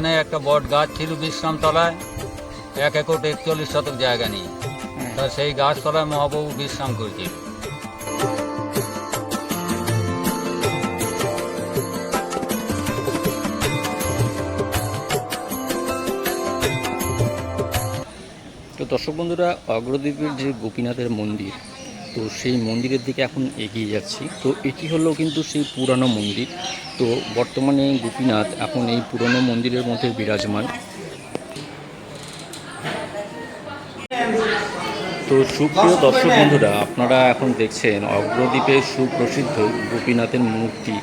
এখানে একটা বট গাছ ছিল বিশ্রাম তলায়। এক একর একচল্লিশ শতক জায়গা নিয়ে। তা সেই গাছতলায় মহাপ্রভু বিশ্রাম করছিল তো দর্শক বন্ধুরা অগ্রদ্বীপের যে গোপীনাথের মন্দির তো সেই মন্দিরের দিকে এখন এগিয়ে যাচ্ছি। তো এটি হলো কিন্তু সেই পুরানো মন্দির। তো বর্তমানে গোপীনাথ এখন এই পুরনো মন্দিরের মধ্যে বিরাজমান। তো সুপ্রিয় দর্শক বন্ধুরা, আপনারা এখন দেখছেন অগ্রদ্বীপের সুপ্রসিদ্ধ গোপীনাথের মূর্তি।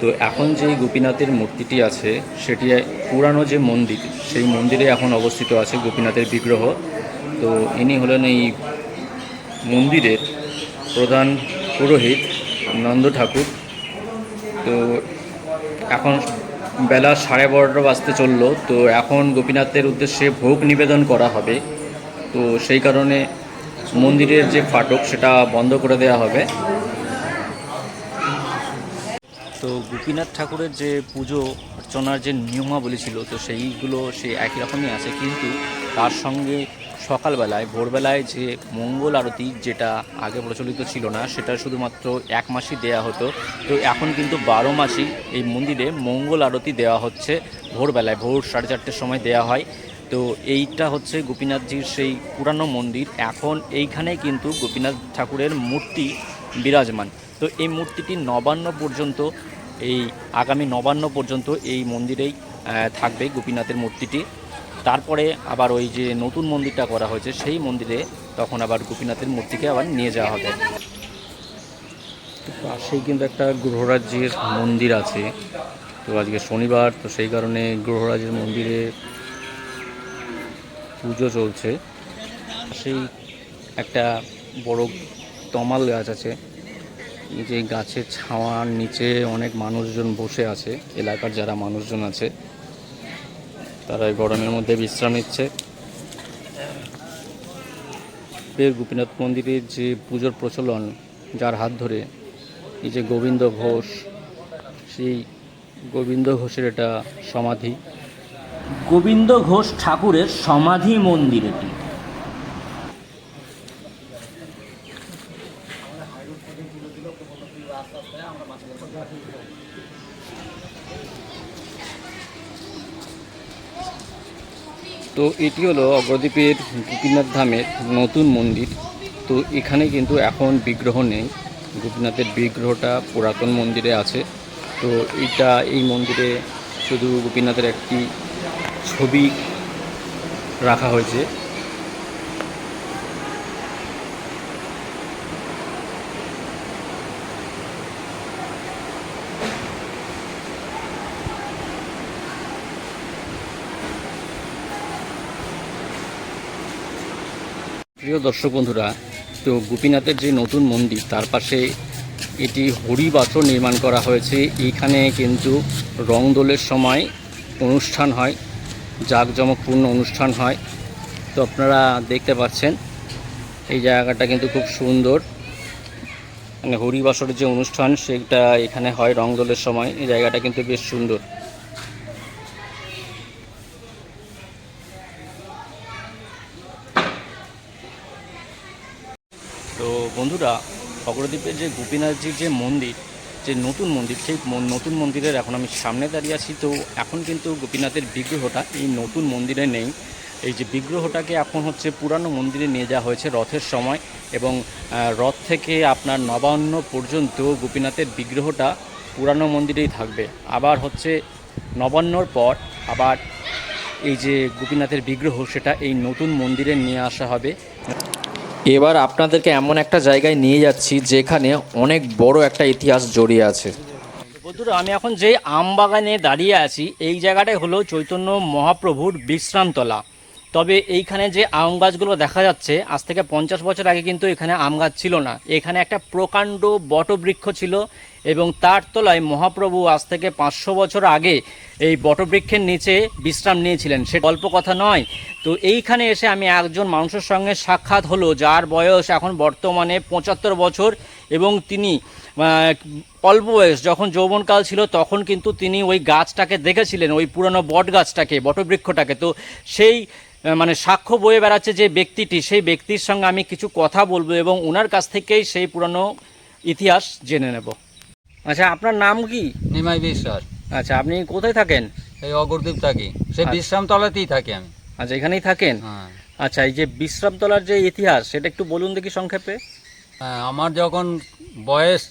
তো এখন যে গোপীনাথের মূর্তিটি আছে, সেটি পুরানো যে মন্দির, সেই মন্দিরে এখন অবস্থিত আছে গোপীনাথের বিগ্রহ। তো ইনি হলেন এই মন্দিরের প্রধান পুরোহিত নন্দ ঠাকুর। তো এখন বেলা সাড়ে বারোটা বাজতে চলল। তো এখন গোপীনাথের উদ্দেশ্যে ভোগ নিবেদন করা হবে। তো সেই কারণে মন্দিরের যে ফাটক সেটা বন্ধ করে দেওয়া হবে। তো গোপীনাথ ঠাকুরের যে পুজো অর্চনার যে নিয়মাবলী ছিল, তো সেইগুলো সে একই রকমই আছে। কিন্তু তার সঙ্গে সকালবেলায়, ভোরবেলায় যে মঙ্গল আরতি যেটা আগে প্রচলিত ছিল না, সেটা শুধুমাত্র এক মাসই দেয়া হতো। তো এখন কিন্তু বারো মাসই এই মন্দিরে মঙ্গল আরতি দেওয়া হচ্ছে। ভোরবেলায়, ভোর সাড়ে চারটের সময় দেওয়া হয়। তো এইটা হচ্ছে গোপীনাথজির সেই পুরানো মন্দির। এখন এইখানে কিন্তু গোপীনাথ ঠাকুরের মূর্তি বিরাজমান। তো এই মূর্তিটি নবান্ন পর্যন্ত, এই আগামী নবান্ন পর্যন্ত এই মন্দিরেই থাকবে গোপীনাথের মূর্তিটি। তারপরে আবার ওই যে নতুন মন্দিরটা করা হয়েছে, সেই মন্দিরে তখন আবার গোপীনাথের মূর্তিকে আবার নিয়ে যাওয়া হবে। পাশেই কিন্তু একটা গ্রহরাজ্যের মন্দির আছে। তো আজকে শনিবার, তো সেই কারণে গ্রহরাজের মন্দিরে পুজো চলছে। সেই একটা বড় তমাল গাছ আছে। যে গাছের ছাওয়ার নিচে অনেক মানুষজন বসে আছে। এলাকার যারা মানুষজন আছে তারা এই গরমের মধ্যে বিশ্রাম নিচ্ছে। ফের গোপীনাথ মন্দিরের যে পুজোর প্রচলন, যার হাত ধরে এই যে গোবিন্দ ঘোষ, সেই গোবিন্দ ঘোষের এটা সমাধি। গোবিন্দ ঘোষ ঠাকুরের সমাধি মন্দির এটি। তো এটি হলো অগ্রদ্বীপের গোপীনাথ ধামের নতুন মন্দির। তো এখানে কিন্তু এখন বিগ্রহ নেই। গোপীনাথের বিগ্রহটা পুরাতন মন্দিরে আছে। তো এটা এই মন্দিরে শুধু গোপীনাথের একটি ছবি রাখা হয়েছে। প্রিয় দর্শক বন্ধুরা, তো গোপীনাথের যে নতুন মন্দির, তার পাশে এটি হরিবাসর নির্মাণ করা হয়েছে। এইখানে কিন্তু রংদোলের সময় অনুষ্ঠান হয়, জাঁকজমকপূর্ণ অনুষ্ঠান হয়। তো আপনারা দেখতে পাচ্ছেন, এই জায়গাটা কিন্তু খুব সুন্দর। মানে হরিবাসরের যে অনুষ্ঠান, সেটা এখানে হয় রংদোলের সময়। এই জায়গাটা কিন্তু বেশ সুন্দর। তো বন্ধুরা, অগ্রদ্বীপের যে গোপীনাথজির যে মন্দির, যে নতুন মন্দির, সেই নতুন মন্দিরের এখন আমি সামনে দাঁড়িয়ে আছি। তো এখন কিন্তু গোপীনাথের বিগ্রহটা এই নতুন মন্দিরে নেই। এই যে বিগ্রহটাকে এখন হচ্ছে পুরানো মন্দিরে নিয়ে যাওয়া হয়েছে রথের সময় এবং রথ থেকে আপনার নবান্ন পর্যন্ত গোপীনাথের বিগ্রহটা পুরানো মন্দিরেই থাকবে। আবার হচ্ছে নবান্নর পর আবার এই যে গোপীনাথের বিগ্রহ, সেটা এই নতুন মন্দিরে নিয়ে আসা হবে। এবার আপনাদেরকে এমন একটা জায়গায় নিয়ে যাচ্ছি যেখানে অনেক বড় একটা ইতিহাস জড়িয়ে আছে। বন্ধুরা, আমি এখন যে আম বাগানে দাঁড়িয়ে আছি, এই জায়গাটাই হলো চৈতন্য মহাপ্রভুর বিশ্রামতলা। তবে এইখানে যে আম গাছগুলো দেখা যাচ্ছে, আজ থেকে পঞ্চাশ বছর আগে কিন্তু এখানে আম গাছ ছিল না। এখানে একটা প্রকাণ্ড বটবৃক্ষ ছিল এবং তার তলায় মহাপ্রভু আজ থেকে পাঁচশো বছর আগে এই বটবৃক্ষের নিচে বিশ্রাম নিয়েছিলেন। সে গল্প কথা নয়। তো এইখানে এসে আমি একজন মানুষের সঙ্গে সাক্ষাৎ হলো, যার বয়স এখন বর্তমানে পঁচাত্তর বছর এবং তিনি অল্প বয়স, যখন যৌবনকাল ছিল তখন কিন্তু তিনি ওই গাছটাকে দেখেছিলেন, ওই পুরনো বট গাছটাকে বটবৃক্ষটাকে। তো সেই মানে সাক্ষ্য বয়ে বেড়াচ্ছে যে ব্যক্তিটি সেই ব্যক্তির সঙ্গে আমি কিছু কথা বলব এবং ওনার কাছ থেকেই সেই পুরনো ইতিহাস জেনে নেব। আচ্ছা আপনার নাম কি? নিমাই বিশ্বাস। আচ্ছা আপনি কোথায় থাকেন? এই অগরদ্বীপ থাকি। সে আচ্ছা। বিশ্রামতলাতেই থাকি আমি। আচ্ছা এখানেই থাকেন? হ্যাঁ। আচ্ছা এই যে বিশ্রামতলার যে ইতিহাস সেটা একটু বলুন দেখি সংক্ষেপে। আমার যখন বয়স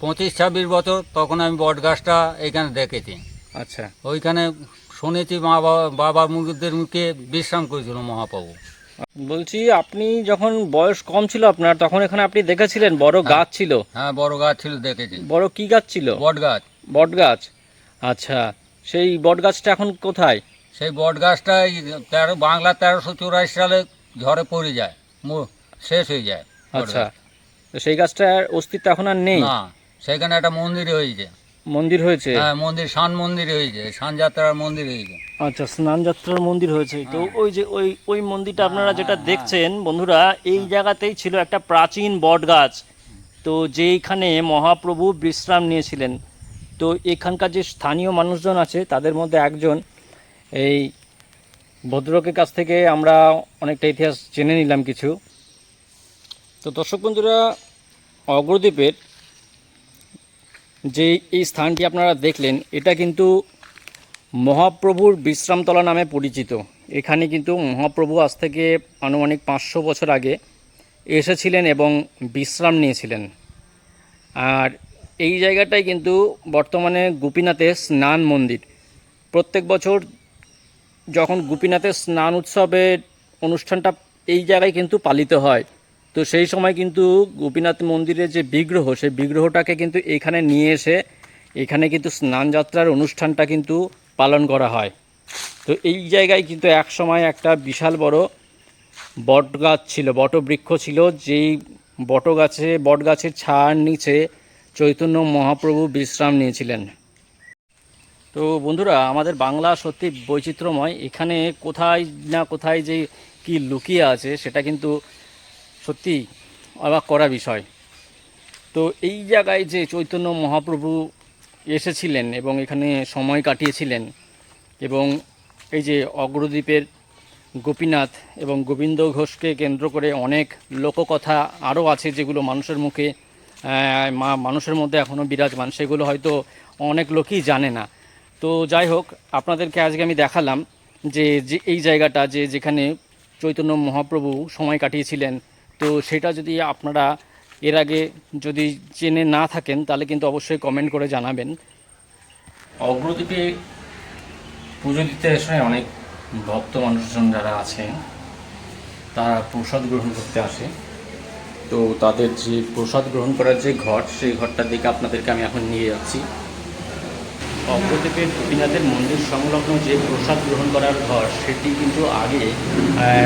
পঁচিশ ছাব্বিশ বছর তখন আমি বট গাছটা এখানে দেখেছি। আচ্ছা। ওইখানে শুনেছি মা বাবা বাবা মুরুদের মুখে বিশ্রাম করেছিল মহাপ্রভু। বলছি আপনি যখন বয়স কম ছিল আপনার তখন এখানে আপনি দেখেছিলেন বড় গাছ ছিল? হ্যাঁ বড় গাছ ছিল দেখেছি। বড় কি গাছ ছিল? বট গাছ। বট গাছ? আচ্ছা সেই বট গাছটা এখন কোথায়? সেই বট গাছটা তেরো বাংলা তেরোশো চুরাশি সালে ঝড়ে পড়ে যায় মু- শেষ হয়ে যায়। আচ্ছা তো সেই গাছটার অস্তিত্ব এখন আর নেই? না সেখানে একটা মন্দির হয়েছে। মন্দির হয়েছে? হ্যাঁ মন্দির শান মন্দির হয়েছে শান যাত্রার মন্দির হয়েছে। আচ্ছা স্নান যাত্রার মন্দির হয়েছে। তো ওই যে ওই ওই মন্দিরটা আপনারা যেটা দেখছেন বন্ধুরা এই জায়গাতেই ছিল একটা প্রাচীন বট গাছ তো যেইখানে মহাপ্রভু বিশ্রাম নিয়েছিলেন। তো এখানকার যে স্থানীয় মানুষজন আছে তাদের মধ্যে একজন এই ভদ্রকের কাছ থেকে আমরা অনেকটা ইতিহাস জেনে নিলাম কিছু। তো দর্শক বন্ধুরা অগ্রদ্বীপের যে এই স্থানটি আপনারা দেখলেন, এটা কিন্তু মহাপ্রভুর বিশ্রামতলা নামে পরিচিত। এখানে কিন্তু মহাপ্রভু আজ থেকে আনুমানিক পাঁচশো বছর আগে এসেছিলেন এবং বিশ্রাম নিয়েছিলেন। আর এই জায়গাটাই কিন্তু বর্তমানে গোপীনাথের স্নান মন্দির। প্রত্যেক বছর যখন গোপীনাথের স্নান উৎসবের অনুষ্ঠানটা এই জায়গায় কিন্তু পালিত হয়। তো সেই সময় কিন্তু গোপীনাথ মন্দিরের যে বিগ্রহ, সেই বিগ্রহটাকে কিন্তু এখানে নিয়ে এসে এখানে কিন্তু স্নান যাত্রার অনুষ্ঠানটা কিন্তু পালন করা হয়। তো এই জায়গায় কিন্তু এক সময় একটা বিশাল বড় বট গাছ ছিল, বটবৃক্ষ ছিল, যেই বট গাছে বট গাছের ছায়ার নিচে চৈতন্য মহাপ্রভু বিশ্রাম নিয়েছিলেন। তো বন্ধুরা, আমাদের বাংলা সত্যি বৈচিত্র্যময়। এখানে কোথায় না কোথায় যে কি লুকিয়ে আছে, সেটা কিন্তু সত্যি অবাক করা বিষয়। তো এই জায়গায় যে চৈতন্য মহাপ্রভু এসেছিলেন এবং এখানে সময় কাটিয়েছিলেন এবং এই যে অগ্রদ্বীপের গোপীনাথ এবং গোবিন্দ ঘোষকে কেন্দ্র করে অনেক লোককথা আরও আছে যেগুলো মানুষের মুখে মা- মানুষের মধ্যে এখনও বিরাজমান, সেগুলো হয়তো অনেক লোকই জানে না। তো যাই হোক, আপনাদেরকে আজকে আমি দেখালাম যে যে এই জায়গাটা যে যেখানে চৈতন্য মহাপ্রভু সময় কাটিয়েছিলেন তো সেটা যদি আপনারা এর আগে যদি জেনে না থাকেন, তাহলে কিন্তু অবশ্যই কমেন্ট করে জানাবেন। অগ্রদ্বীপে পুজো দিতে এসে অনেক ভক্ত মানুষজন যারা আছে, তারা প্রসাদ গ্রহণ করতে আসে। তো তাদের যে প্রসাদ গ্রহণ করার যে ঘর সেই ঘরটার দিকে আপনাদেরকে আমি এখন নিয়ে যাচ্ছি। অগ্রদ্বীপের গোপীনাথের মন্দির সংলগ্ন যে প্রসাদ গ্রহণ করার ঘর, সেটি কিন্তু আগে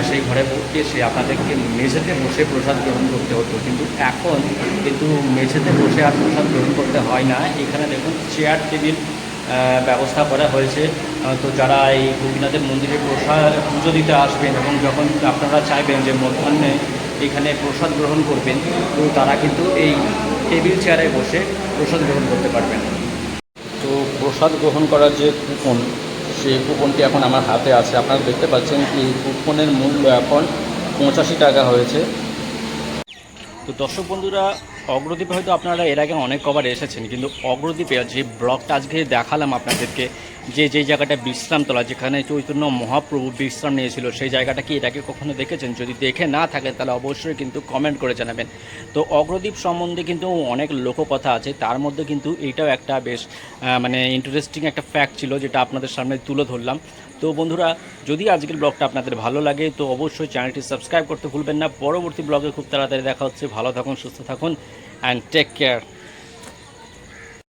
সেই ঘরে বসে এসে আপনাদেরকে মেঝেতে বসে প্রসাদ গ্রহণ করতে হতো। কিন্তু এখন কিন্তু মেঝেতে বসে আর প্রসাদ গ্রহণ করতে হয় না। এখানে দেখুন চেয়ার টেবিল ব্যবস্থা করা হয়েছে। তো যারা এই গোপীনাথের মন্দিরে প্রসাদ পুজো দিতে আসবেন এবং যখন আপনারা চাইবেন যে মধ্যাহ্নে এখানে প্রসাদ গ্রহণ করবেন, তো তারা কিন্তু এই টেবিল চেয়ারে বসে প্রসাদ গ্রহণ করতে পারবেন। তো প্রসাদ গ্রহণ করার যে কুপন সেই কুপনটি এখন আমার হাতে আছে। আপনারা দেখতে পাচ্ছেন এই কুপনের মূল্য এখন পঁচাশি টাকা হয়েছে। তো দর্শক বন্ধুরা, অগ্রদ্বীপে হয়তো আপনারা এর আগে অনেক কবার এসেছেন, কিন্তু অগ্রদ্বীপে যে ব্লগটা আজকে দেখালাম আপনাদেরকে যে যে জায়গাটা বিশ্রামতলা, যেখানে চৈতন্য মহাপ্রভু বিশ্রাম নিয়েছিল, সেই জায়গাটা কি এটাকে কখনো দেখেছেন? যদি দেখে না থাকেন, তাহলে অবশ্যই কিন্তু কমেন্ট করে জানাবেন। তো অগ্রদ্বীপ সম্বন্ধে কিন্তু অনেক লোককথা আছে, তার মধ্যে কিন্তু এইটাও একটা বেশ মানে ইন্টারেস্টিং একটা ফ্যাক্ট ছিল, যেটা আপনাদের সামনে তুলে ধরলাম। তো বন্ধুরা, যদি আজকের ব্লগটা আপনাদের ভালো লাগে, তো অবশ্যই চ্যানেলটি সাবস্ক্রাইব করতে ভুলবেন না। পরবর্তী ব্লগে খুব তাড়াতাড়ি দেখা হচ্ছে। ভালো থাকুন, সুস্থ থাকুন অ্যান্ড টেক কেয়ার